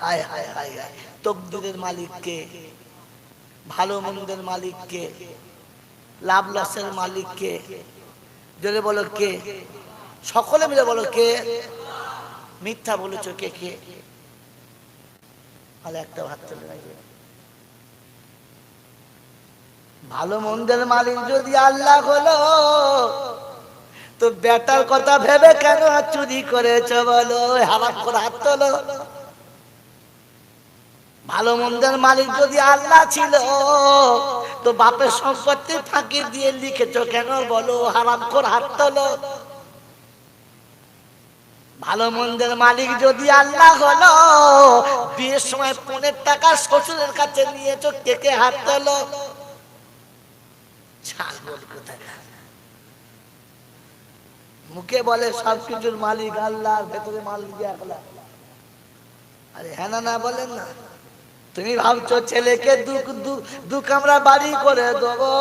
হায় হায় হায় হায়। মালিককে, ভালো মন্দের মালিককে, লাভ লসের মালিককে, জোরে বলো কে? সকলে মিলে বলো কে? মিথ্যা বলেছ কে কে? তাহলে একটা ভাত চলে ভালো মন্দের মালিক যদি আল্লাহ হলো, তো বেটার কথা ভেবে কেন চুরি করেছ বলো? হারাম করে হাত তোলো। ভালো মন্দের মালিক যদি আল্লাহ ছিল, তো বাপের সম্পত্তি ফাঁকি দিয়ে লিখেছো কেন বলো? হারাম করে হাত তোলো। ভালো মন্দের মালিক যদি আল্লাহ হলো, বিয়ের সময় পনেরো টাকা শ্বশুরের কাছে নিয়েছো, কে কে হাত তোলো? মুখে বলে সব কিছুর মালিক আল্লাহ ভেতরে মালিক আরে হ্যাঁ না বলেন না। তুমি ভাবছ ছেলেকে দু কামরা বাড়ি করে দেবো?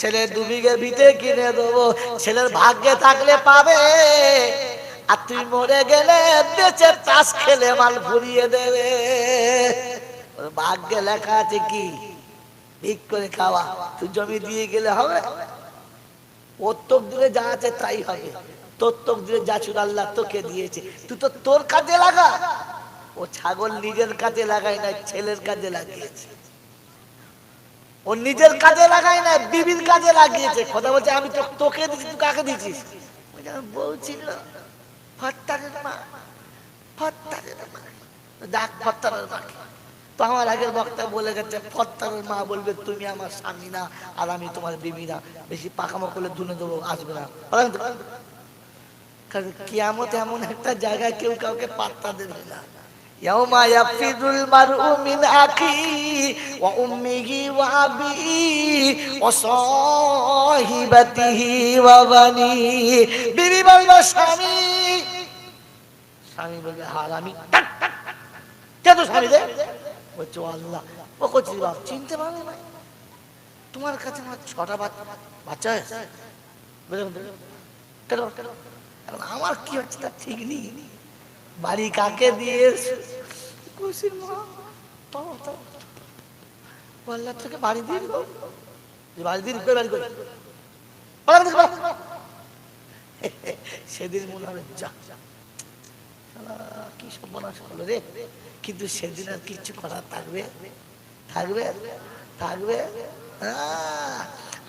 ছেলে দু বিঘে কিনে দেবো। ছেলের ভাগ্যে থাকলে পাবে। আর তুই মরে গেলে বেঁচে তাস খেলে মাল ফুরিয়ে দেবে। ভাগ্যে লেখা আছে কি? ঠিক করে খাওয়া। তুই জমি দিয়ে গেলে হবে। ওর তোক দিলে যা আছে তাই হবে। তোর তোক দূরে যা ছিল আল্লাহ তোকে দিয়েছে। তুই তো তোর কাজে লাগা। ও ছাগল নিজের কাজে লাগায় না ছেলের কাজে লাগিয়েছে। ও নিজের কাজে লাগায় না বিবির কাজে লাগিয়েছে। কথা বলছে, আমি তো তোকে দিচ্ছি তুই কাকে আমার বউ মা মা, ডাক মা। তো আমার আগের বক্তা বলে গেছে, ফত্তারের মা বলবে, তুমি আমার স্বামী না, আর আমি তোমার বিবি না। বেশি পাকামো করলে ধুনে দেবো, আসবে না। কারণ কিয়ামত এমন একটা জায়গায় কেউ কাউকে পাত্তা দেবে না। يوم يفر المرء من أخيه وأمه وأبيه وصاحبته وبنيه বিবি বলবে স্বামী স্বামী বলবে হারামি কে তো স্বামী রে বলছে "ও আল্লাহ ও করছি বাপ চিনতে পারবে না তোমার কাছে আমার ছটা বাচ্চা বাচ্চা হয়েছে বুঝলেন তো? কেন কেন এখন আমার কি হচ্ছে তা ঠিক নেই বাড়ি কাকে দিয়ে মা। তোকে বাড়ি দিয়ে যে বাড়ি দিয়ে দিবে করে সেদিন মনে হবে যা। কি হলো রে। কিন্তু সেদিন আর কিছু করার থাকবে থাকবে থাকবে।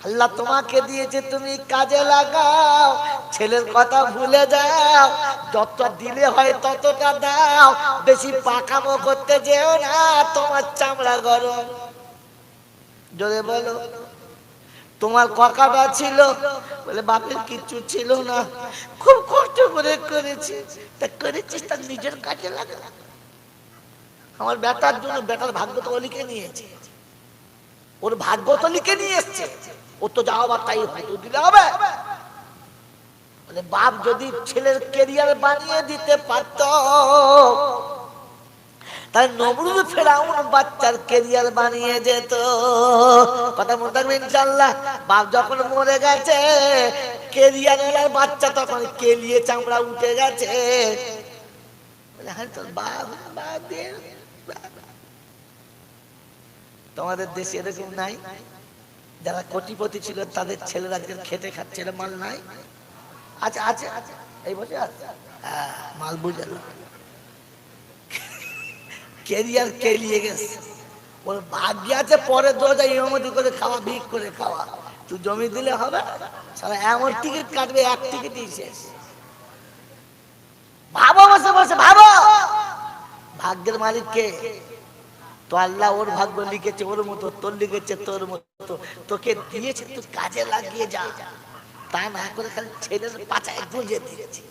আল্লাহ তোমাকে দিয়েছে, তুমি কাজে লাগাও। ছেলের কথা ভুলে যাও, যত দিলে হয় ততটা দাও, বেশি পাকামো করতে যেও না, তোমার চামড়া গরম। জোরে বলো, তোমার ককাটা ছিল? বলে, বাপের কিচ্ছু ছিল না। খুব কষ্ট করে করেছি। তা করেছিস তার নিজের কাজে লাগা। আমার বেটার জন্য বেটার ভাগ্য তো লিখে নিয়েছে। ওর ভাগ্য তো লিখে নিয়ে এসছে। ও তো যা হবার তাই হয়তো দিলে হবে। বাপ যদি ছেলের কেরিয়ার বানিয়ে দিতে পারত, তাহলে ফেরাউন বাচ্চার কেরিয়ার বানিয়ে যেত। কথা মনে থাকবে ইনশাল্লাহ বাপ যখন মরে গেছে কেরিয়ার বাচ্চা তখন কেলিয়ে চামড়া উঠে গেছে। হ্যাঁ। তোমাদের দেশে এরকম নাই? যারা কোটিপতি ছিল, তাদের ছেলেরা খেটে খাচ্ছে মাল নাই? আচ্ছা আছে আছে এই আছে হ্যাঁ, মাল কেরিয়ার গেছে। ওর আছে পরে দরজা ইমামতি করে খাওয়া করে খাওয়া। তুই জমি দিলে হবে সারা এমন টিকিট কাটবে এক টিকিটই শেষ। ভাবো বসে বসে ভাবো! ভাগ্যের মালিক কে? তো আল্লাহ ওর ভাগ্য লিখেছে ওর মতো তোর লিখেছে তোর মতো। তোকে দিয়েছে তুই কাজে লাগিয়ে যা। তা না করে খালি ছেলের পাচায় গুঁজে দিয়েছে।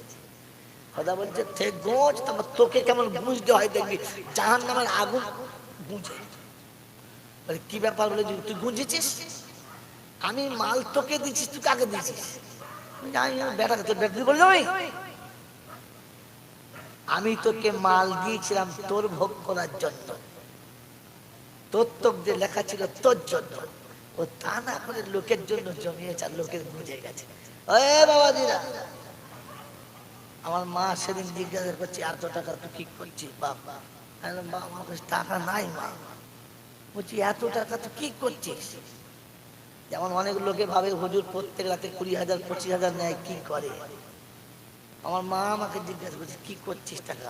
কথা বলছে থে গোঁজ তারপর তোকে কেমন বুঝতে হয় দেখবি। জাহান নামের আগুন বলে কি ব্যাপার বলে তুই গুঁজেছিস? আমি মাল তোকে দিচ্ছিস তুই কাকে দিচ্ছিস জানি না, বেটাকে তোর বেটা বলে যাবি? আমি তোকে মাল দিয়েছিলাম তোর ভোগ করার জন্য। তোর তোক যে লেখা ছিল তোর জন্য। ও তা না করে লোকের জন্য জমিয়েছে আর লোকের বুঝে গেছে। বাবা দিদা আমার মা সেদিন জিজ্ঞাসা করছে, এত টাকা তুই কি করছিস বাবা বাবা, আমার কাছে টাকা নাই মা। বলছি, এত টাকা তো কি করছিস? যেমন অনেক লোকে ভাবে, হুজুর প্রত্যেক রাতে কুড়ি হাজার, পঁচিশ হাজার নেয়, কি করে? আমার মা আমাকে জিজ্ঞাসা করছে, কি করছিস টাকা?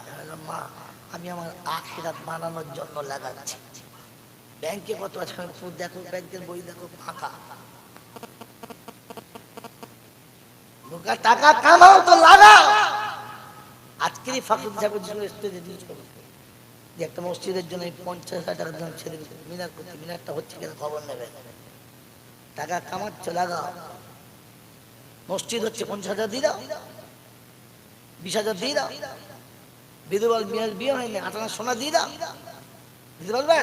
মা, আমি আমার আখেরাত বানানোর জন্য লাগাচ্ছি। ব্যাংকে কত আছে? বললাম, দেখো ব্যাংকের বই দেখো ফাঁকা বোকা টাকা কামাও তো লাগাও। আজকেরই ফাঁকুর সাহেবের জন্য স্টেজে দিয়েছ যে একটা মসজিদের জন্য পঞ্চাশ হাজার জন্য ছেড়ে মিনার করছে মিনারটা হচ্ছে কিনা খবর নেবে। টাকা কামাচ্ছ লাগাও। মসজিদ হচ্ছে পঞ্চাশ হাজার দিয়ে দাও। বিশ হাজার দিয়ে দাও। বিধবার বিয়ে হয়নি আটানা সোনা দিয়ে দাও। দিতে পারবে।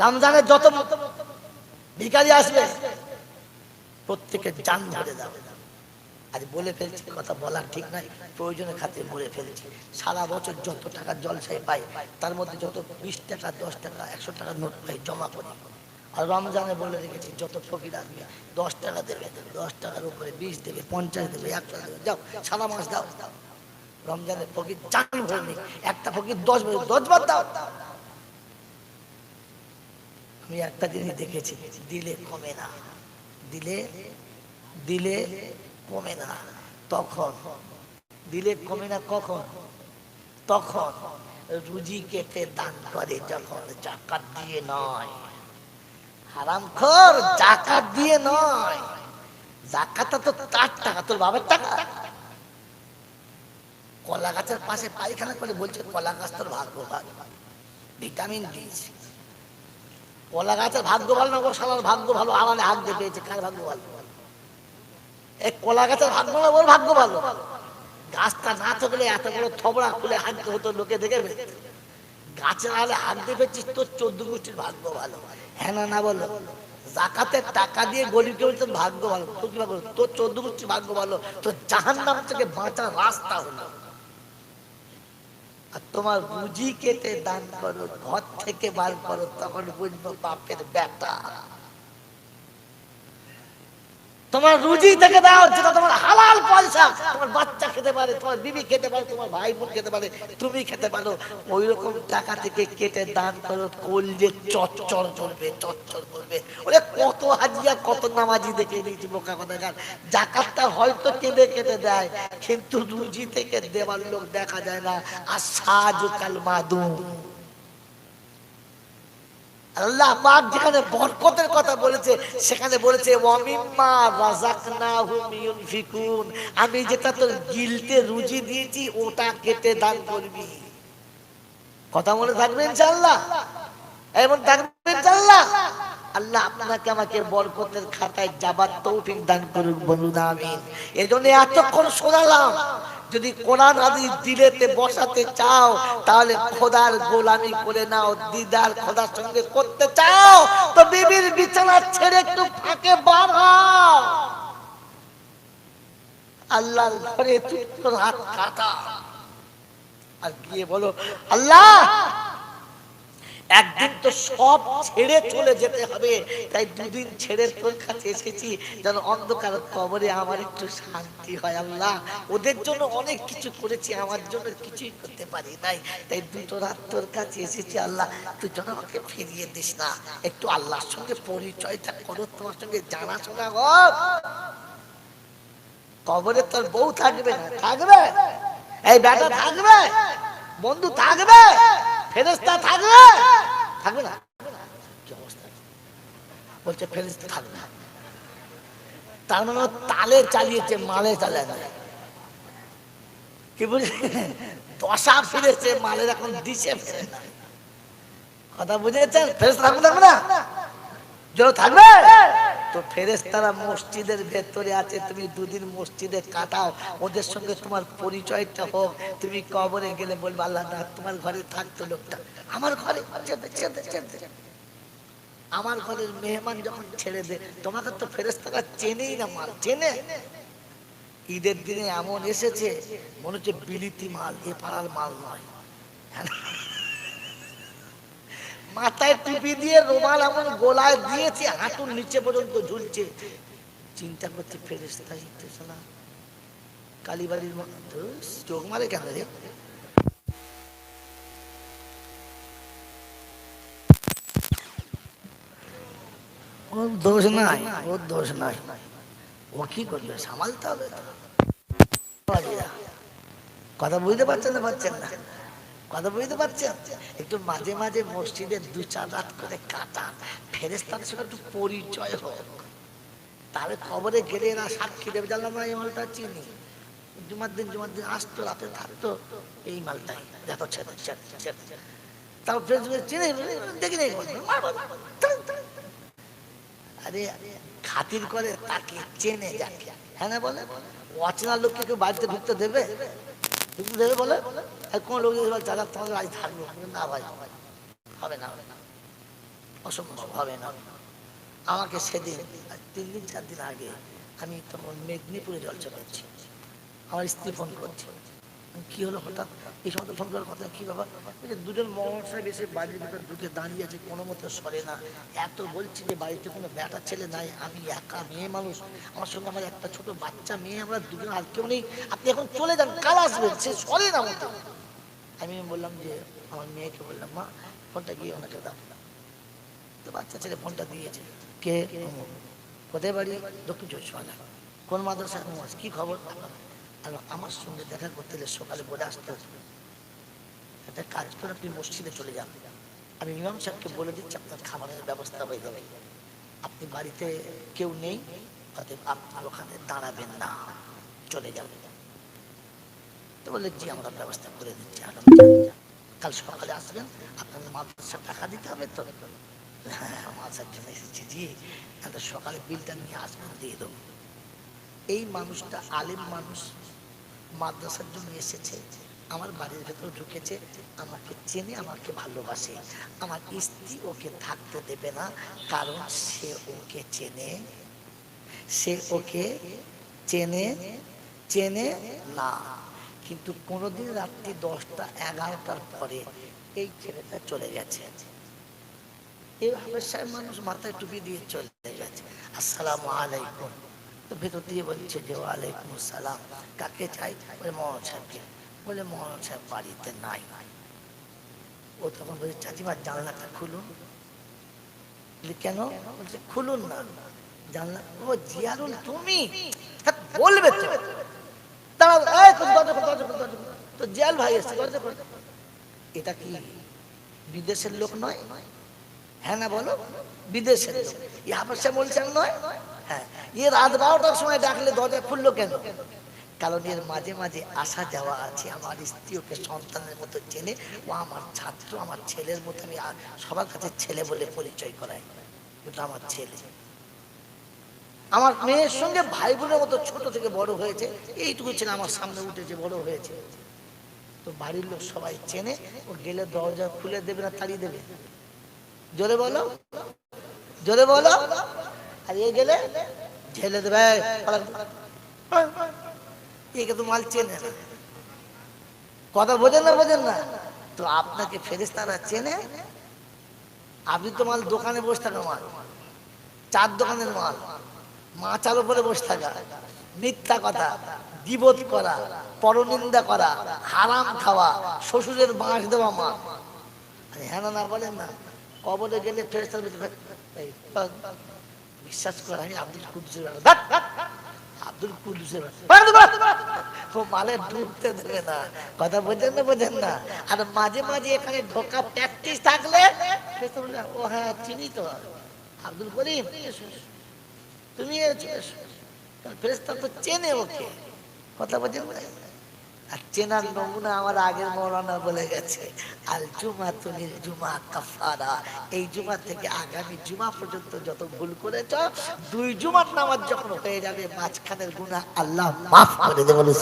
রমজানের যত ভিকারি আসবে, প্রত্যেকের জান ধরে দাও আজ বলে ফেলছি, কথা বলার ঠিক নাই প্রয়োজনে খাতে বলে ফেলছি। সারা বছর যত টাকা জলসায় পাই, তার মধ্যে যত বিশ টাকা, দশ টাকা, একশো টাকা নোট পাই, জমা করি। আর রমজানে বলে রেখেছি, যত ফকির আসবে, দশ টাকা দেবে, দশ টাকার উপরে বিশ দেবে, পঞ্চাশ দেবে, একশো দেবে। যাও সারা মাস দাও দাও। রমজানে ফকির চান ভরে নি একটা ফকির দশ ভরে দশ বার দাও। আমি একটা জিনিস দেখেছি, দিলে কমে না। দিলে দিলে কমে না। তখন, দিলে কমে না কখন? তখন রুজি কেটে দান করে যখন জাকাত দিয়ে নয়। হারাম খোর, জাকাত দিয়ে নয়। জাকাতটা তো তার টাকা, তোর বাবার টাকা। কলা গাছের পাশে পায়খানা করে বলছে, কলা গাছ তোর ভাগ্য ভালো ভিটামিন দিয়েছে কলা গাছের ভাগ্য ভালো না ও শালার ভাগ্য ভালো, আমাদের হাত দিয়ে পেয়েছে, কার ভাগ্য ভালো? এই কলা গাছের ভাগ্য না, ওর ভাগ্য ভালো। গাছটা না থাকলে এত বড় থবড়া খুলে হাঁটতে হতো, লোকে দেখে। গাছের আলে হাত দিয়ে পেয়েছিস, তোর চোদ্দ গোষ্ঠীর ভাগ্য ভালো। হ্যাঁ না না বলো। জাকাতের টাকা দিয়ে গরিবকে তোর ভাগ্য ভালো। তোর কি ভাগ্য? তোর চোদ্দ গোষ্ঠীর ভাগ্য ভালো। তোর জাহান নাম থেকে বাঁচার রাস্তা হলো। আর তোমার রুজি কেটে দান করো, ঘর থেকে বার করো, তখন বুঝব বাপের ব্যাটা। তোমার রুজি থেকে দাও যেটা তোমার হালাল পয়সা তোমার বাচ্চা খেতে পারে, তোমার বিবি খেতে পারে, তোমার ভাই বোন খেতে পারে, তুমি খেতে পারো। ওই রকম টাকা থেকে কেটে দান করো কলজে চচ্চর করবে চচ্চর করবে। ওরে কত হাজিয়া কত নামাজি দেখে দিয়েছি বোকা কথা গান জাকাতটা হয়তো কেটে কেটে দেয়, কিন্তু রুজি থেকে দেওয়ার লোক দেখা যায় না। আর সাজুকাল মাদুম। আল্লাহ পাক যেখানে বরকতের কথা বলেছে, সেখানে বলেছে, ওয়ামিম্মা রাযাকনাহুম ইউনফিকুন আমি যেটা তোর গিলতে রুজি দিয়েছি, ওটা কেটে দান করবি। কথা মনে থাকবে ইনশাআল্লাহ? এমন থাকবে ইনশাআল্লাহ? আল্লাহ আপনাকে আমাকে বরকতের খাতায় যাবার তৌফিক দান করুন বলুন আমিন। এজন্য এতক্ষণ শোনালাম যদি কোরআন হাদিস দিলেতে বসাতে চাও, তাহলে খোদার গোলামি করে নাও, দিদার খোদার সঙ্গে করতে চাও। তো বিবির বিছানা ছেড়ে একটু ফাঁকে বার আল্লাহর ঘরে তোর হাত কাটা। আর গিয়ে বলো, আল্লাহ একদিন তো সব ছেড়ে চলে যেতে হবে। তাই দুদিন ছেড়ে তোর কাছে এসেছি যেন অন্ধকার কবরে আমার একটু শান্তি হয় আল্লাহ। ওদের জন্য অনেক কিছু করেছি, আমার জন্য কিছুই করতে পারি নাই। তাই দুটো রাত তোর কাছে এসেছি আল্লাহ, তুই যেন আমাকে ফিরিয়ে দিস না। একটু আল্লাহর সঙ্গে পরিচয়টা করো, তোমার সঙ্গে জানাশোনা হোক কবরে তোর বউ থাকবে না, থাকবে? এই বেটা থাকবে? বন্ধু থাকবে? ফেরেস্তা থাকবে? থাকবে না। বলছে ফেরেস্তা থাকবে না। তার মানে তালে চালিয়েছে, মালে চালায় না কি বলছে? দশা ফিরেছে, মালের এখন না কথা বুঝেছেন? ফেরেস্তা থাকবে থাকবে না? জোর থাকবে? তো ফেরেস্তারা মসজিদের ভেতরে আছে, তুমি দুদিন মসজিদে কাটাও, ওদের সঙ্গে তোমার পরিচয়টা হোক। তুমি কবরে গেলে বলবে, আল্লাহ না, তোমার ঘরে থাকতো লোকটা। আমার ঘরে আমার ঘরের মেহমান যখন ছেড়ে দে তোমাকে তো ফেরেস্তারা চেনেই না মাল চেনে। ঈদের দিনে এমন এসেছে, মনে হচ্ছে বিলিতি মাল, এ পাড়ার মাল নয়। মাথায় টুপি দিয়ে রুমাল এমন গোলায় দিয়েছে, হাঁটুর নিচে পর্যন্ত ঝুলছে। চিন্তা করছে ফেরেস্তা কালীবাড়ির ম- চোখ মারে কেন রে? ওর দোষ নাই, ওর দোষ নাই। ও কি করবে? সামালতে হবে কথা বুঝতে পারছেন না পারছেন না। কথা বুঝতে পারছেন একটু মাঝে মাঝে মসজিদের দু চার রাত করে কাটান। ফেরেস্তার সঙ্গে একটু পরিচয় হোক। তাহলে খবরে গেলে এরা সাক্ষী দেবে। জানলাম না এই মালটা চিনি। জুমার দিন জুমার দিন আসতো, রাতে থাকতো এই মালটাই। দেখো, ছেড়ে তাও ফেসবুকে চিনে দেখি নেই আরে, খাতির করে তাকে চেনে যাকে। হ্যাঁ না বলে? অচেনা লোককে কেউ বাড়িতে ঢুকতে দেবে? ঢুকতে দেবে বলে? আর কোন লোক যদি দাদা তোমাদের বাড়ি থাকব না। ভাই হবে না হবে না। অসম্ভব হবে না আমাকে সেদিন আজ তিন দিন চার দিন আগে আমি তখন মেদিনীপুরে জলসা করছি। আমার স্ত্রী ফোন করছে। কি হলো হঠাৎ? এই সময় ফোন করার কথা কি বলছে, দুজন মোহন সাহেব এসে বাড়ির ভিতর ঢুকে দাঁড়িয়ে আছে কোনো মতে সরে না। এত বলছি যে বাড়িতে কোনো বেটা ছেলে নাই আমি একা মেয়ে মানুষ। আমার সঙ্গে আমার একটা ছোট বাচ্চা মেয়ে আমরা দুজন আর কেউ নেই। আপনি এখন চলে যান কাল আসবেন সে সরে না মতো আমি বললাম যে, আমার মেয়েকে বললাম, মা, ফোনটা গিয়ে ওনাকে দাও। তো বাচ্চা ছেলে ফোনটা দিয়েছে। কে। কোথায় বাড়ি? দক্ষিণ চব্বিশ পরগনা। কোন মাদ্রাসা? কি খবর? আমার সঙ্গে দেখা করতে গেলে সকালে বলে আসতে হবে। একটা কাজ করে, আপনি মসজিদে চলে যান। আমি ইমাম সাহেবকে বলে দিচ্ছি, আপনার খাবারের ব্যবস্থা হয়ে যাবে। আপনি বাড়িতে কেউ নেই, অতএব আপনার ওখানে দাঁড়াবেন না। চলে যাবেন তো বললে জি, আমরা ব্যবস্থা করে দিচ্ছি কাল সকালে আসবেন আপনাদের মাদ্রাসা টাকা দিতে হবে তো? হ্যাঁ এসেছি, জি। তাহলে সকালে বিলটা নিয়ে আসবেন, দিয়ে দেবো। এই মানুষটা আলেম মানুষ, মাদ্রাসার জন্য এসেছে, আমার বাড়ির ভেতর ঢুকেছে, আমাকে চেনে, আমাকে ভালোবাসে। আমার স্ত্রী ওকে থাকতে দেবে না, কারণ সে ওকে চেনে। সে ওকে চেনে চেনে না। কিন্তু কোনোদিন রাত্রি দশটা, এগারোটার পরে এই ছেলেটা চলে গেছে। এই হাবেশায় মানুষ মাথায় টুপি দিয়ে চলে গেছে। আসসালামু আলাইকুম। তো ভেতর দিয়ে বলছে যে, ওয়ালাইকুম আসসালাম। কাকে চাই? বলে মোহন সাহেবকে। বলে মোহন সাহেব বাড়িতে নাই। ও তখন বলছে চাচিমার জানলাটা খুলুন। কেন? বলছে, খুলুন না। জানলা, ও জিয়ারুল তুমি? বলবে তো দাঁড়াও, এই। তো জিয়াল ভাই এসছে। এটা কি বিদেশের লোক নয়? হ্যাঁ না বলো? বিদেশের লোক। ই হাফসা বলছেন নয়। হ্যাঁ এ রাত বারোটার সময় ডাকলে দরজা খুললো কেন? কারণ এর মাঝে মাঝে আসা যাওয়া আছে। আমার স্ত্রী ওকে সন্তানের মতো চেনে। ও আমার ছাত্র আমার ছেলের মতো। আমি সবার কাছে ছেলে বলে পরিচয় করাই। ওটা আমার ছেলে আমার মেয়ের সঙ্গে ভাই বোনের মতো ছোট থেকে বড় হয়েছে। এইটুকু ছেলে আমার সামনে উঠেছে বড় হয়েছে। তো বাড়ির লোক সবাই চেনে, ও গেলে দরজা খুলে দেবে না তাড়িয়ে দেবে? জোরে বলো। জোরে বলো। আর এ গেলে ঝেলে দেবে। একে তো মাল চেনে কথা বোঝেন না বোঝেন না। তো আপনাকে ফেরেস্তারা চেনে, আপনি তো মাল দোকানে বসে থাকা মাল। চার দোকানের মাল। মাচার উপরে বসে থাকা মিথ্যা কথা গিবত করা পরনিন্দা করা হারাম খাওয়া শ্বশুরের বাঁশ দেওয়া মা। হ্যাঁ না বলেন না। কবরে গেলে ফেরেস্তার ভিতরে বিশ্বাস করে আমি আব্দুল কুদ্দুসের আব্দুল কুদ্দুসের। ও মালে ঢুকতে দেবে না। কথা বোঝেন না বোঝেন না। আর মাঝে মাঝে এখানে ঢোকা প্র্যাকটিস থাকলে ও হ্যাঁ চিনি তো। আব্দুল করিম। তুমি ফেরেশতা তো চেনে ওকে। কথা বোঝেন না আর চেনার নমুনা আমার আগের মৌলানা বলে গেছে, আল জুমা তুলিল জুমা কাফারা এই জুমা থেকে আগামী জুমা পর্যন্ত যত ভুল করেছ, দুই জুমার নামাজ যখন হয়ে যাবে, মাঝখানের গুণা আল্লাহ মাফ করে দেবে বলে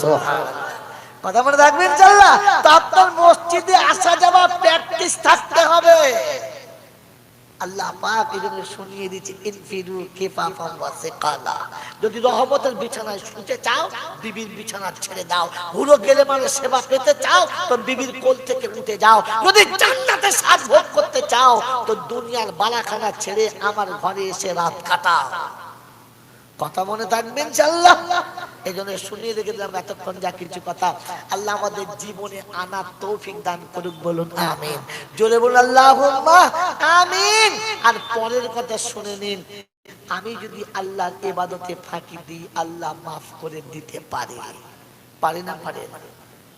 কথা মনে রাখবেন চাল্লা তো আপনার মসজিদে আসা যাওয়া প্র্যাকটিস থাকতে হবে। আল্লাহ পাক এই জন্য শুনিয়ে দিচ্ছে ইনফিরু কিফাফাম ওয়া সিকালা। যদি রহমতের বিছানায় শুতে চাও, বিবির বিছানা ছেড়ে দাও। হুড়ো গেলে মানে সেবা পেতে চাও, তো বিবির কোল থেকে উঠে যাও। যদি জান্নাতে সাজ ভোগ করতে চাও, তো দুনিয়ার বালাখানা ছেড়ে আমার ঘরে এসে রাত কাটাও। কথা মনে থাকবে ইনশাল্লাহ এই জন্য শুনিয়ে রেখে দিলাম এতক্ষণ যা কিছু কথা। আল্লাহ আমাদের জীবনে আনার তৌফিক দান করুক বলুন, আমিন। জোরে বলুন আল্লাহ আমিন। আর পরের কথা শুনে নিন, আমি যদি আল্লাহর এবাদতে ফাঁকি দিই, আল্লাহ মাফ করে দিতে পারে। পারে না পারে?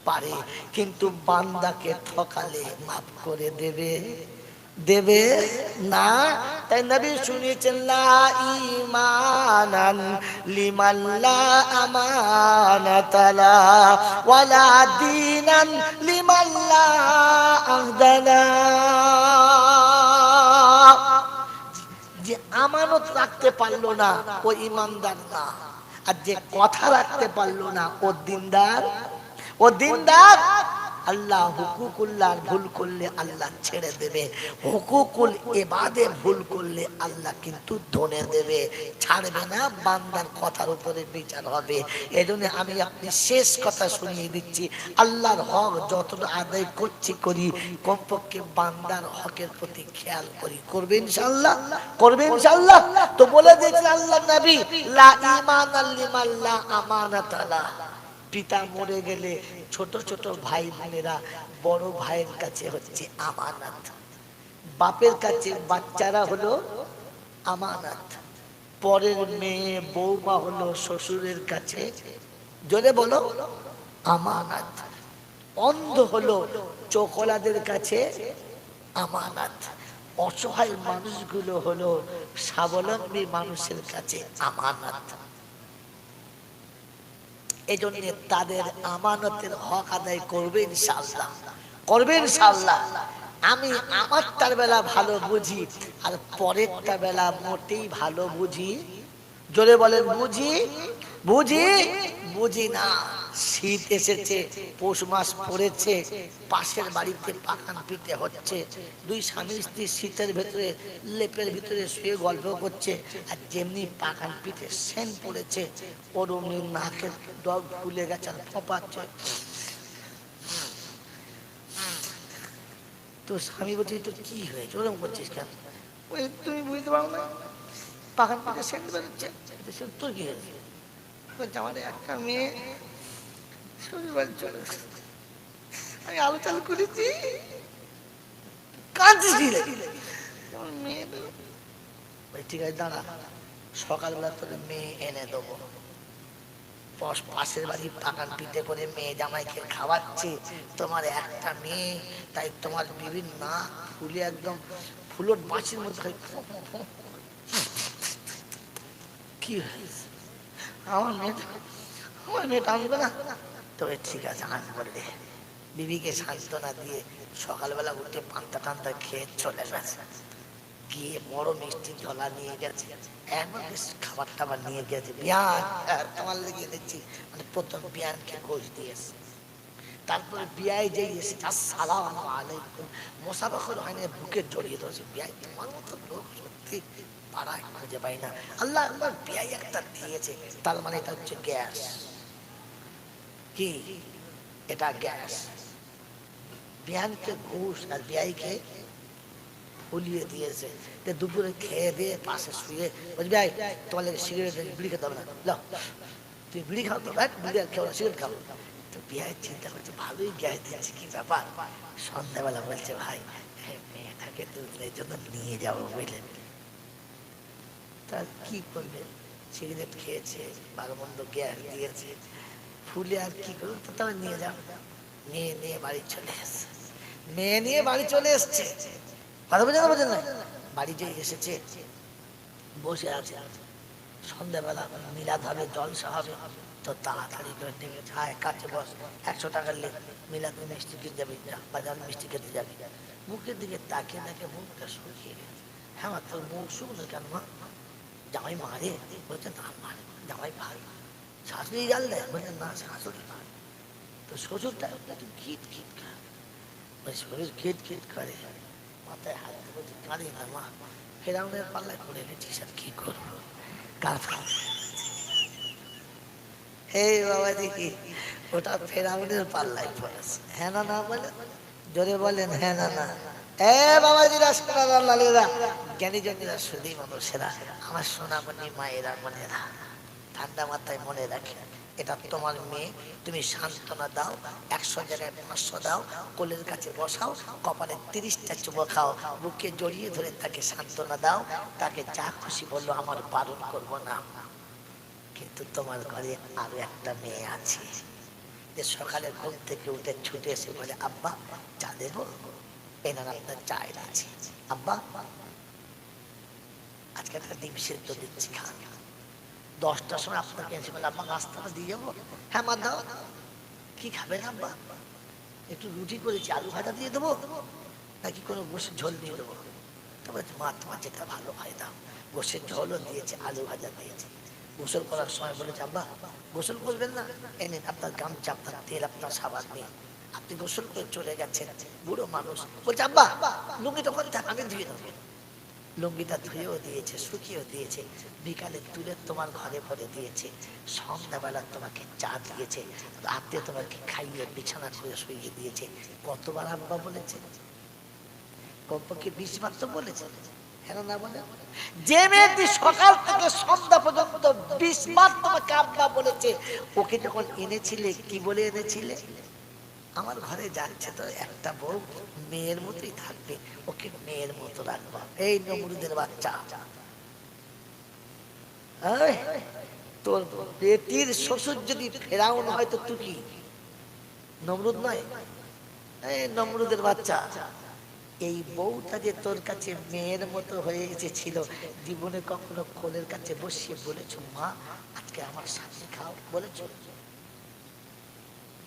পারে। কিন্তু বান্দাকে ঠকালে মাফ করে দেবে। দেবে না। তাই নবী শুনিয়েছেন, লা ইমানান লিমান লা আমানাতালা ওয়ালা দীনান লিমান লা যে আমানত রাখতে পারল না, ও ইমানদার না। আর যে কথা রাখতে পারল না, ও দিনদার। ও দিনদার আল্লাহ হুকুকুল্লাহ ভুল করলে আল্লাহ ছেড়ে দেবে। হুকুকুল এবাদে ভুল করলে আল্লাহ কিন্তু ধনে দেবে। ছাড়বে না, বান্দার কথার উপরে বিচার হবে। এই আমি আপনি শেষ কথা শুনিয়ে দিচ্ছি। আল্লাহর হক যতটা আদায় করছি করি, কমপক্ষে বান্দার হকের প্রতি খেয়াল করি। করবে ইনশাল্লাহ করবে ইনশাল্লাহ তো বলে দিয়েছেন আল্লাহ নবী, লা ইমান আল্লিমাল্লাহ আমানাতালা। পিতা মরে গেলে ছোট ছোট ভাই বোনেরা বড় ভাইয়ের কাছে হচ্ছে আমানত। বাপের কাছে বাচ্চারা হলো আমানত। পরের মেয়ে বৌমা হলো শ্বশুরের কাছে। জোরে বলো, আমানত। অন্ধ হলো চোখলাদের কাছে আমানত। অসহায় মানুষগুলো হলো স্বাবলম্বী মানুষের কাছে আমানত। এই তাদের আমানতের হক আদায় করবে ইনশাল্লাহ করবে ইনশাল্লাহ আমি আমারটার বেলা ভালো বুঝি আর পরেরটা বেলা মোটেই ভালো বুঝি। জোরে বলেন, বুঝি? বুঝি? বুঝি না। শীত এসেছে, পৌষ মাস পড়েছে, পাশের বাড়িতে পাকান পিঠে হচ্ছে। দুই স্বামী স্ত্রী শীতের ভেতরে, লেপের ভিতরে শুয়ে গল্প করছে, আর যেমনি পাকান পিঠে সেন পড়েছে ওর অমনি নাকের ডগ ফুলে গেছে আর ফোপাচ্ছে। তো স্বামী বলছে তো কি হয়েছে? ওরকম করছিস কেন? তুমি বুঝতে পারো না পাখান পাখা সেন্ট বেরোচ্ছে। তোর কি হয়েছে? আমার একটা মেয়ে করেছি। ঠিক আছে, দাঁড়া। সকালবেলা তোর মেয়ে এনে দেবো। পাশের বাড়ি পাকান পিঠে করে মেয়ে জামাইকে খাওয়াচ্ছে। তোমার একটা মেয়ে, তাই তোমার বিভিন্ন না, ফুলে একদম ফুলোর বাঁচির মধ্যে। কি হয়েছে? আমার মেয়েটা আমার মেয়েটা আনবে না তবে ঠিক আছে আনব রে বিবিকে সান্ত্বনা দিয়ে সকালবেলা উঠে পান্তা টান্তা খেয়ে চলে গেছে। গিয়ে বড় মিষ্টি জলা নিয়ে গেছে। এমন খাবার টাবার নিয়ে গেছে। বিয়ান হ্যাঁ, তোমার লেগে দেখছি মানে প্রথম বিয়ানকে গোস দিয়েছে। তারপরে বিয়ায় যে এসে আসসালাম আলাইকুম। মোসাফা হয় না বুকে জড়িয়ে ধরেছে। বিয়াই তোমার মতো লোক সত্যি পাড়ায় খুঁজে পাই না। আল্লাহ আল্লাহ বিয়াই একটা দিয়েছে। তার মানে এটা হচ্ছে গ্যাস। কি? এটা গ্যাস। বিয়ানকে ঘুষ আর বিয়াইকে ফুলিয়ে দিয়েছে। যে দুপুরে খেয়ে দিয়ে পাশে শুয়ে বলছি ভাই তোমার সিগারেট বিড়ি খেতে হবে না। লাও তুই বিড়ি খাও তো ভাই বিড়ি খেও না সিগারেট খাও। তো বিয়ে চিন্তা করছে, ভালোই গ্যাস দিয়েছে কি ব্যাপার? সন্ধ্যাবেলা বলছে, ভাই মেয়েটাকে দুধের জন্য নিয়ে যাব বুঝলেন তা কি করবে? সিগারেট খেয়েছে, ভালো মন্দ গ্যাস দিয়েছে। ফুলে আর কি করবে? তো তবে নিয়ে যাও। মেয়ে নিয়ে বাড়ি চলে এসছে। মেয়ে নিয়ে বাড়ি চলে এসছে। কথা বোঝেন না বাড়ি যে এসেছে, বসে আছে। সন্ধ্যাবেলা মিলাদ হবে, জলসা হবে। তো তাড়াতাড়ি করে নেমে যায়, কাছে বস। একশো টাকার লেগ মিলাদ মিষ্টি কিনতে যাবি বাজার মিষ্টি খেতে যাবি মুখের দিকে তাকিয়ে দেখে মুখটা শুকিয়ে গেছে। হ্যাঁ তোর মুখ শুকনো কেন, মা? জামাই মারে? বলছে, না মারে জামাই ভাই শাশুড়ি গাল দেয় বলছে না শাশুড়ি ভাই তো শ্বশুরটা একটু খিট খিট খায় ওই শরীর খিট খিট করে। মাথায় হাত বলছে, কাঁদি না, মা। ফেরাউনের পাল্লায় পড়ে গেছিস আর কি করব? কার হে বাবা দেখি ওটা ফেরাউনের পাল্লায় পড়েছে। হ্যাঁ না না বলে? জোরে বলেন হ্যাঁ না না। এ বাবাজিরা সোনারা লালেরা জ্ঞানী জনীরা সুদী মানুষেরা আমার সোনামণি, মায়েরা মনেরা ঠান্ডা মাথায় মনে রাখে। এটা তোমার মেয়ে, তুমি সান্ত্বনা দাও, একশো জায়গায় পাঁচশো দাও, কোলের কাছে বসাও, কপালে তিরিশটা চুমো খাও, বুকে জড়িয়ে ধরে তাকে সান্ত্বনা দাও, তাকে যা খুশি বলল আমার বারণ করব না। কিন্তু তোমার ঘরে আরও একটা মেয়ে আছে। যে সকালে ঘুম থেকে উঠে ছুটে এসে বলে, আব্বা, চা দেবো? এনার আপনার চা আছে। আব্বা, আজকে একটা ডিম সেদ্ধ দিচ্ছি খান দশটার সময় আপনাকে এসে বলে, আব্বা নাস্তাটা দিয়ে যাব হ্যাঁ মা, দাও। কি খাবেন, আব্বা? একটু রুটি করেছি, আলু ভাজা দিয়ে দেবো। নাকি কোনো বসে ঝোল দিয়ে দেবো? তবে মা, তোমার যেটা ভালো হয় দাও। গোসের ঝোলও দিয়েছে, আলু ভাজা দিয়েছে। গোসল করার সময় বলেছে, আব্বা, গোসল করবেন না? এনে আপনার গামছা, আপনার তেল, আপনার সাবান নিয়ে আপনি গোসল করে চলে গেছেন, বুড়ো মানুষ। বলছে, আব্বা লুঙ্গি তখন আমি ধুয়ে দেবো। লুঙ্গিটা ধুয়েও দিয়েছে, শুকিয়েও দিয়েছে, বিকালে তুলে তোমার ঘরে ভরে দিয়েছে, সন্ধ্যাবেলা তোমাকে চা দিয়েছে, রাতে তোমাকে খাইয়ে বিছানা করে শুইয়ে দিয়েছে। কতবার আব্বা বলেছে? কমপক্ষে বিশ বার তো বলেছে। সকাল থেকে সন্ধ্যা পর্যন্ত বিশ বার তোমাকে আব্বা বলেছে, ওকে যখন এনেছিলে, কি বলে এনেছিলে? আমার ঘরে যাচ্ছে তো একটা বউ, মেয়ের মতোই থাকবে। ওকে মেয়ের মতো রাখবা। এই নমরুদের বাচ্চা। তোর বেটির শ্বশুর যদি ফেরাউন হয় তো তুই কি? নমরুদ নয়? এই নমরুদের বাচ্চা। এই বউটা যে তোর কাছে মেয়ের মতো হয়ে এসেছিল, জীবনে কখনো কোলের কাছে বসিয়ে বলেছ, মা, আজকে আমার সাথে খাও। বলেছ?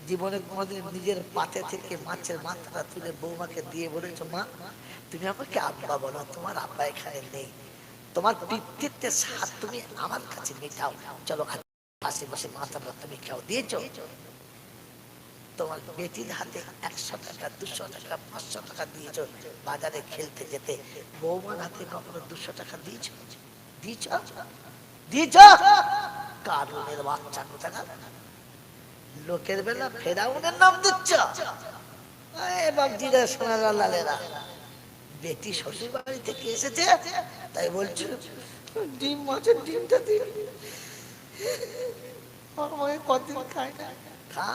জীবনে কোনোদিন নিজের পাতে থেকে মাছের মাথাটা তুলে বৌমাকে দিয়ে বলেছ, মা, তুমি আমাকে আব্বা বলো, তোমার আব্বা এখানে নেই। তোমার পিতৃত্বের স্বাদ তুমি আমার কাছে মেটাও। চলো পাশে বসে মাথাটা তুমি খাও। তোমার বেটির হাতে একশো টাকা, দুশো টাকা, পাঁচশো টাকা দিয়েছ বাজারে খেলতে যেতে। বৌমার হাতে কখনো দুশো টাকা দিয়েছ? দিয়েছ? দিয়েছ? কারণের বাচ্চা কোথায় লোকের বেলা ফেরাউনের নাম দিচ্ছ? এ বাবজিরা সোনারা এসেছে, তাই ডিম ডিমটা খায় না? খা।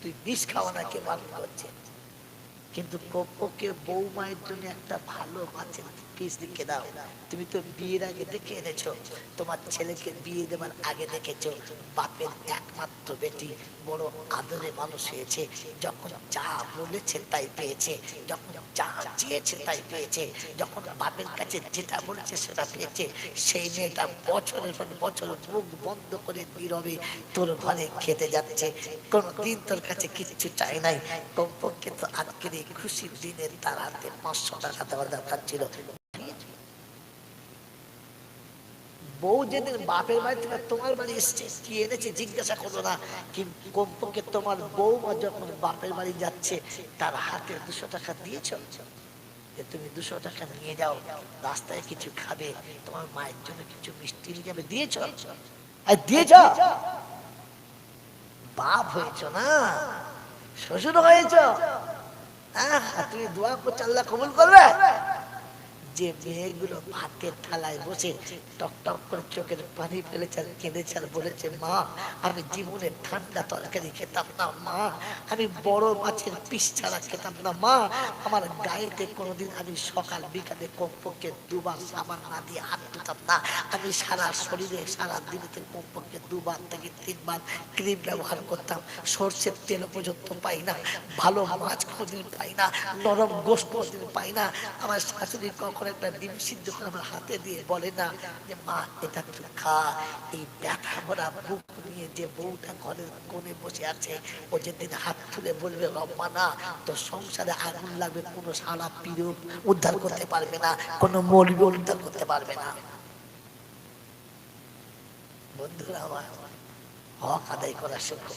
তুই বিষ কিন্তু কপকে বউ মায়ের জন্য একটা ভালো মাছের পিস লিখে দাও। তুমি তো বিয়ের আগে দেখে এনেছো। তোমার ছেলেকে বিয়ে দেওয়ার আগে দেখেছ। বাপের একমাত্র বেটি বড় আদরে মানুষ হয়েছে। যখন যা বলেছে তাই পেয়েছে। যখন যা চেয়েছে তাই পেয়েছে। যখন বাপের কাছে যেটা বলেছে সেটা পেয়েছে। সেই মেয়েটা বছরের পর বছর মুখ বন্ধ করে নীরবে তোর ঘরে খেতে যাচ্ছে। কোনদিন তোর কাছে কিচ্ছু চাই নাই। কমপক্ষে তো আজকের এই খুশির দিনের তার হাতে পাঁচশো টাকা দেওয়ার দরকার ছিল। বউ যেদিন বাপের বাড়ি থেকে তোমার বাড়ি এসছে, কি এনেছে জিজ্ঞাসা করো না। কিন্তু কমপক্ষে তোমার বৌমা যখন বাপের বাড়ি যাচ্ছে, তার হাতে দুশো টাকা দিয়েছ? যে তুমি দুশো টাকা নিয়ে যাও, রাস্তায় কিছু খাবে, তোমার মায়ের জন্য কিছু মিষ্টি নিয়ে যাবে, দিয়েছ? আর দিয়েছ? বাপ হয়েছ না? শ্বশুর হয়েছ? তুমি দোয়া করছ আল্লাহ কবুল করবে? যে মেয়েগুলো ভাতের থালায় বসে টক টক করে চোখের পানি ফেলেছে আর কেঁদেছে আর বলেছে মা, আমি জীবনে ঠান্ডা তরকারি খেতাম না, মা। আমি বড় মাছের পিস ছাড়া খেতাম না, মা। আমার গায়েতে কোনোদিন আমি সকাল বিকালে কমপক্ষে দুবার সাবান না দিয়ে হাত ধুতাম না। আমি সারা শরীরে, সারা দিনেতে কমপক্ষে দুবার থেকে তিনবার ক্রিম ব্যবহার করতাম। সর্ষের তেল পর্যন্ত পাই না, ভালো মাছ কোনোদিন পাই না, নরম গোস্ত কোনোদিন পাই না। আমার শাশুড়ি কখন একটা ডিম সিদ্ধ করে আমার হাতে দিয়ে বলে না যে, মা, এটা একটু খা। এই ব্যথা ভরা বুক নিয়ে যে বউটা ঘরের কোণে বসে আছে, ও যেদিন হাত তুলে বলবে, রব্বা না তো সংসারে আগুন লাগবে, কোনো সারা পিড়ে উদ্ধার করতে পারবে না, কোনো মৌলবি উদ্ধার করতে পারবে না। বন্ধুরা আমার হক আদায় করা শেখো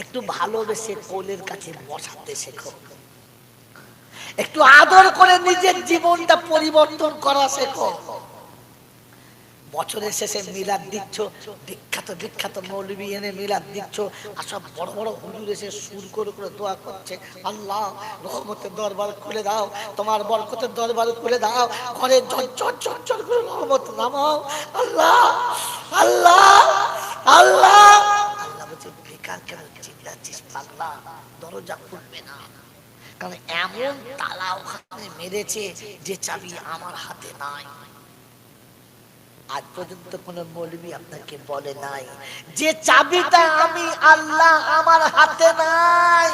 একটু ভালোবেসে কোলের কাছে বসাতে শেখো। একটু আদর করে নিজের জীবনটা পরিবর্তন করা শেখো। বছরের শেষে মিলাদ দিচ্ছ, বিখ্যাত বিখ্যাত মৌলবী এনে মিলাদ দিচ্ছ, আর সব বড় বড় হুজুর এসে সুর করে করে দোয়া করছে। আল্লাহ, রহমতের দরবার খুলে দাও, তোমার বরকতের দরবার খুলে দাও, ঘরে ঝরঝর ঝরঝর করে রহমত নামাও। আল্লাহ আল্লাহ আল্লাহ। আল্লাহ বলছে, বেকার কেন চিল্লাচ্ছিস পাগলা, দরজা খুলবে না। কারণ এমন তালা ওখানে মেরেছে যে চাবি আমার হাতে নাই। আজ পর্যন্ত কোন মৌলবি আপনাকে বলে নাই যে চাবিটা আমি আল্লাহ আমার হাতে নাই।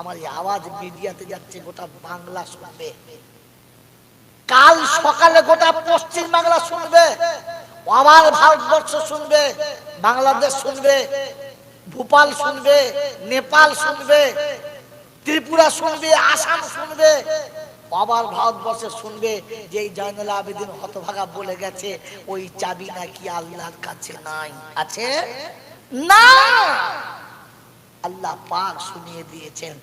আমার এই আওয়াজ মিডিয়াতে যাচ্ছে, গোটা বাংলা শুনবে। কাল সকালে গোটা পশ্চিম বাংলা শুনবে। আমার ভারতবর্ষ শুনবে, বাংলাদেশ শুনবে। ভোপাল শুনবে, নেপাল শুনবে, ত্রিপুরা শুনবে, আসাম শুনবে আবার ভারতবর্ষে শুনবে যে এই জয়নুল আবেদিন হতভাগা বলে গেছে, ওই চাবি নাকি আল্লাহর কাছে নাই। আছে? না! আল্লাহ পাক শুনিয়ে দিয়েছেন,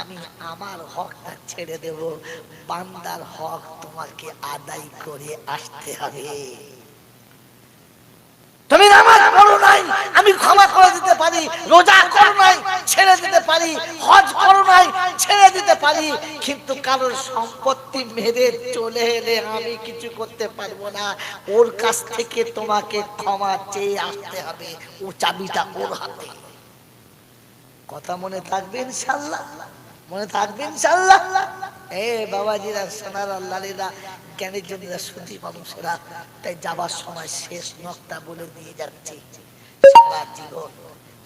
আমি আমার হকটা ছেড়ে দেব, বান্দার হক তোমাকে আদায় করে আসতে হবে। তুমি নামাজ পড়ো নাই, আমি ক্ষমা করে দিতে পারি, রোজা করো নাই, ছেড়ে দিতে পারি, হজ করো নাই, ছেড়ে দিতে পারি, কিন্তু কারোর সম্পত্তি মেরে চলে এলে আমি কিছু করতে পারব না। ওর কাছ থেকে তোমাকে ক্ষমা চেয়ে আসতে হবে, ও চাবিটা ওর হাতে। কথা মনে থাকবে ইনশাল্লাহ? মনে থাকবে ইনশাল্লাহ? এ বাবাজিরা, সোনার আল্লাহরা জ্ঞানের জন্য শুধু মানুষেরা। তাই যাবার সময় শেষ নকটা বলে দিয়ে যাচ্ছি। সারা জীবন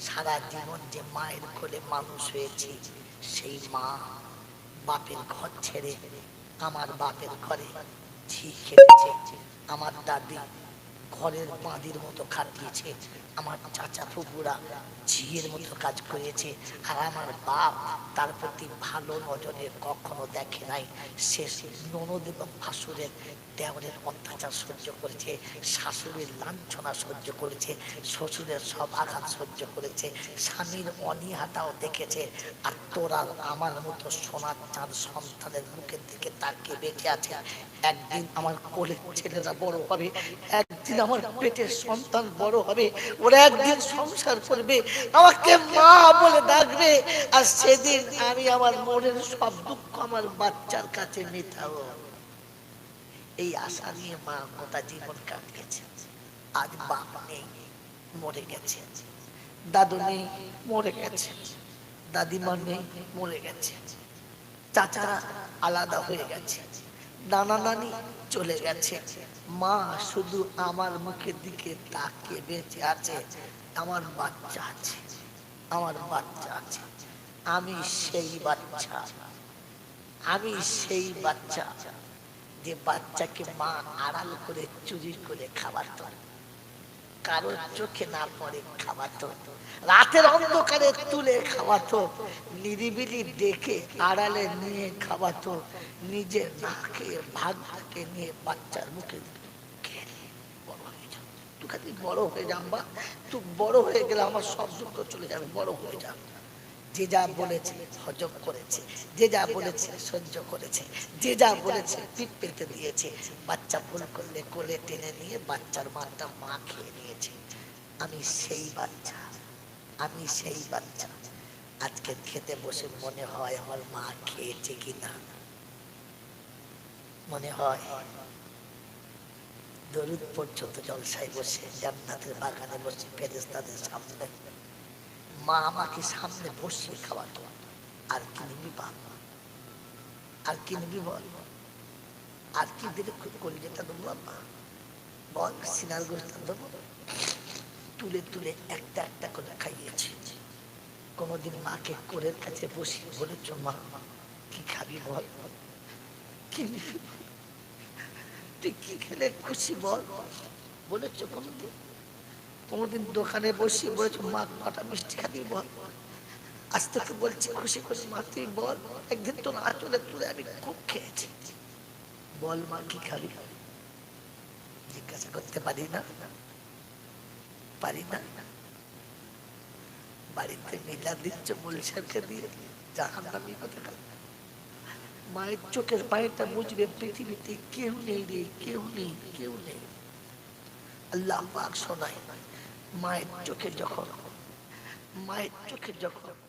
সারা জীবন যে মায়ের কোলে মানুষ হয়েছি, সেই মা বাপের ঘর ছেড়ে আমার বাপের ঘরে ঝি খেটেছে আমার দাদি ঘরের বাঁধির মতো খাটিয়েছে আমার চাচা ফুপুরা ঝিয়ের মতো কাজ করেছে, আর আমার বাপ তার প্রতি ভালো নজরে কখনো দেখে নাই। সে ননদ এবং ভাসুরের দেওরের অত্যাচার সহ্য করেছে, শাশুড়ির লাঞ্ছনা সহ্য করেছে, শ্বশুরের সব আঘাত সহ্য করেছে, স্বামীর অনীহাটাও দেখেছে। আর তোরা আমার মতো সোনার চাঁদ সন্তানের মুখের দিকে তাকিয়ে বেঁচে আছে। একদিন আমার কোলের ছেলেরা বড় হবে, একদিন আমার পেটের সন্তান বড় হবে, ওরা একদিন সংসার করবে, আমাকে মা বলে ডাকবে। আর সেদিন আমি আমার মনের সব দুঃখ আমার বাচ্চার কাছে মেটাবো এই আশা নিয়ে মা গোটা জীবন কাটিয়েছে আজ বাপ নেই, মরে গেছে। দাদু নেই, মরে গেছে। দাদিমা নেই, মরে গেছে। চাচারা আলাদা হয়ে গেছে। নানা নানি চলে গেছে। মা শুধু আমার মুখের দিকে তাকিয়ে বেঁচে আছে। আমার বাচ্চা আছে। আমার বাচ্চা আছে। আমি সেই বাচ্চা। আমি সেই বাচ্চা। যে বাচ্চাকে মা আড়াল করে চুরি করে খাওয়াতো, কারোর চোখে না পড়ে খাওয়াতো, রাতের অন্ধকারে তুলে খাওয়াতো, নিরিবিলি ডেকে আড়ালে নিয়ে খাওয়াতো, নিজে না খেয়ে ভাগটাকে নিয়ে বাচ্চার মুখে বড় হয়ে যাম্বা তুই বড় হয়ে গেলে আমার সব দুঃখ চলে যাবে, বড় হয়ে যাবে যে যা বলেছে হজম করেছে, যে যা বলেছে সহ্য করেছে, যে যা বলেছে পিঠ পেতে দিয়েছে। বাচ্চা ভুল করলে কোলে টেনে নিয়ে বাচ্চার মাটা মা খেয়ে নিয়েছে। আমি সেই বাচ্চা, আমি সেই বাচ্চা। আজকে খেতে বসে মনে হয় আমার মা খেয়েছে কিনা। মনে হয়। দরুদ পর্যন্ত জলসায় বসে, জান্নাতের বাগানে বসে ফেরেস্তাদের সামনে মা আমাকে সামনে বসিয়ে খাওয়াতো। আর কি নিবি বাপ আর কি নিবি বল? আর কি দিলে কলিজাটা দেবো বাবা? বল, সিনার গোষ্ঠটা দেবো? তুলে তুলে একটা একটা করে খাইয়েছি। কোনোদিন মাকে কোলের কাছে বসিয়ে বলেছ, মা, কি খাবি বল? কি তুই কি খেলে খুশি বল? বলেছ কোনোদিন? কোনোদিন দোকানে বসে বলেছ, মা কটা মিষ্টি খাবি বল। আজ তোকে বলছি খুশি খুশি, মা, তুই বল, একদিন তো না চলে তুলে আমি খুব খেয়েছি। বল, মা, কি খাবি? জিজ্ঞাসা করতে পারি না। পারি না। বাড়িতে মিলা দিচ্ছ মুলসারকে দিয়ে জাহান কথা মায়ের চোখের পানিটা বুঝবে, পৃথিবীতে কেউ নেই রে, কেউ নেই কেউ নেই। আল্লাহ শোনায় মায়ের চোখে যখন মায়ের চোখে যখন